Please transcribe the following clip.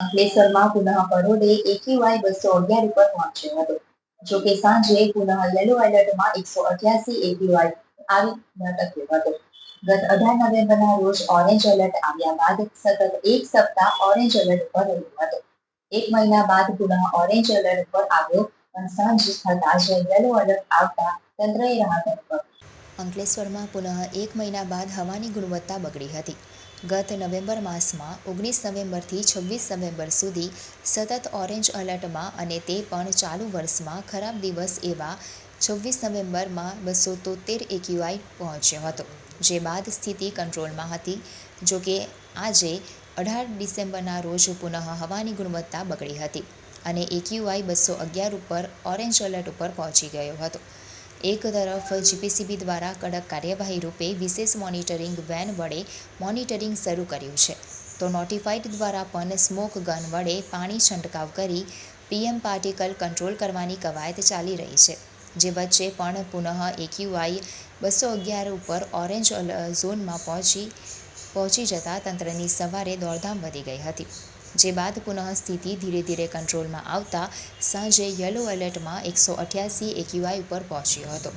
અંકલેશ્વરમાં પુનઃ કરોડે એક્યુઆઈ બસો અગિયાર ઉપર પહોંચ્યો હતો. જો કે સાંજે પુનઃ યલો એલર્ટમાં એકસો અઠ્યાસી એક્યુઆઈ આવી અટક્યો હતો. ગત અઢાર નવેમ્બરના રોજ ઓરેન્જ એલર્ટ આવ્યા બાદ સતત એક સપ્તાહ ઓરેન્જ એલર્ટ પર રહ્યું હતું. એક મહિના બાદ પુનઃ ઓરેન્જ એલર્ટ પર આવ્યો પણ સાંજ થતા જ યલો એલર્ટ આવતા તંત્રએ રાહત અનુભવી. અંકલેશ્વરમાં પુનઃ એક મહિના બાદ હવાની ગુણવત્તા બગડી હતી. ગત નવેમ્બર માસમાં ઓગણીસ નવેમ્બરથી છવ્વીસ નવેમ્બર સુધી સતત ઓરેન્જ એલર્ટમાં અને તે પણ ચાલુ વર્ષમાં ખરાબ દિવસ એવા છવ્વીસ નવેમ્બરમાં બસો તોતેર એક્યુઆઈ પહોંચ્યો હતો, જે બાદ સ્થિતિ કંટ્રોલમાં હતી. જો કે આજે અઢાર ડિસેમ્બરના રોજ પુનઃ હવાની ગુણવત્તા બગડી હતી અને એક્યુઆઈ બસો અગિયાર ઉપર ઓરેન્જ એલર્ટ ઉપર પહોંચી ગયો હતો. એક તરફ જીપીસીબી દ્વારા કડક કાર્યવાહી રૂપે વિશેષ મોનિટરિંગ વેન વડે મોનિટરિંગ શરૂ કર્યું છે. તો નોટિફાઈડ દ્વારા પણ સ્મોક ગન વડે પાણી છંટકાવ કરી પીએમ પાર્ટિકલ કંટ્રોલ કરવાની કવાયત ચાલી રહી છે, જે વચ્ચે પણ પુનઃ એક્યુઆઈ બસો અગિયાર ઉપર ઓરેન્જ ઝોનમાં પહોંચી પહોંચી જતાં તંત્રની સવારે દોડધામ વધી ગઈ હતી. જે બાદ પુનઃ સ્થિતિ ધીરે ધીરે કંટ્રોલમાં આવતા સાંજે યલો એલર્ટમાં એકસો અઠ્યાસી એક્યુઆઈ ઉપર પહોંચ્યો હતો.